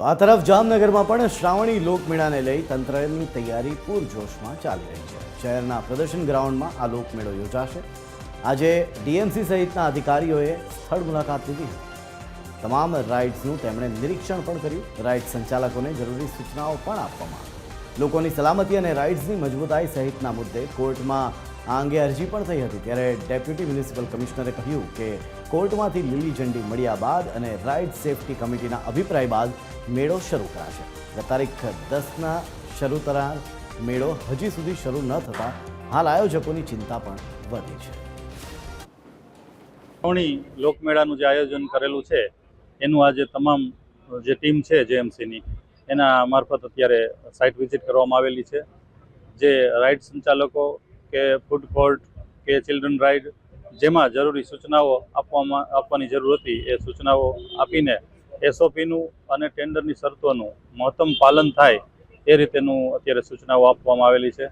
તો આ તરફ જામનગરમાં પણ શ્રાવણી લોકમેળાને લઈ તંત્રની તૈયારી પૂરજોશમાં ચાલી રહી છે. શહેરના પ્રદર્શન ગ્રાઉન્ડમાં આ લોકમેળો યોજાશે. આજે ડીએમસી સહિતના અધિકારીઓએ સ્થળ મુલાકાત લીધી હતી. તમામ રાઇડ્સનું તેમણે નિરીક્ષણ પણ કર્યું. રાઇડ સંચાલકોને જરૂરી સૂચનાઓ પણ આપવામાં લોકોની સલામતી અને રાઇડ્સની મજબૂતાઈ સહિતના મુદ્દે કોર્ટમાં આ અંગે અરજી પણ થઈ હતી ત્યારે ડેપ્યુટી મ્યુનિસિપલ કમિશનરે કહ્યું કે કોર્ટમાંથી લીલી ઝંડી મળ્યા બાદ અને રાઇડ સેફટી કમિટીના અભિપ્રાય બાદ મેળો શરૂ કરાશે. ગત તારીખ દસના શરૂ થનાર મેળો હજી સુધી શરૂ ન થતાં હાલ આયોજકોની ચિંતા પણ વધી છે. શ્રાવણી લોકમેળાનું જે આયોજન કરેલું છે, એનું આજે તમામ જે ટીમ છે જેએમસીની, એના મારફત અત્યારે સાઇટ વિઝિટ કરવામાં આવેલી છે. જે રાઇડ સંચાલકો કે ફૂડ કોર્ટ કે ચિલ્ડ્રન રાઇડ જેમાં જરૂરી સૂચનાઓ આપવામાં, આપવાની જરૂર હતી, એ સૂચનાઓ આપીને એસઓપીનું અને ટેન્ડરની શરતોનું મહત્તમ પાલન થાય એ રીતેનું અત્યારે સૂચનાઓ આપવામાં આવેલી છે.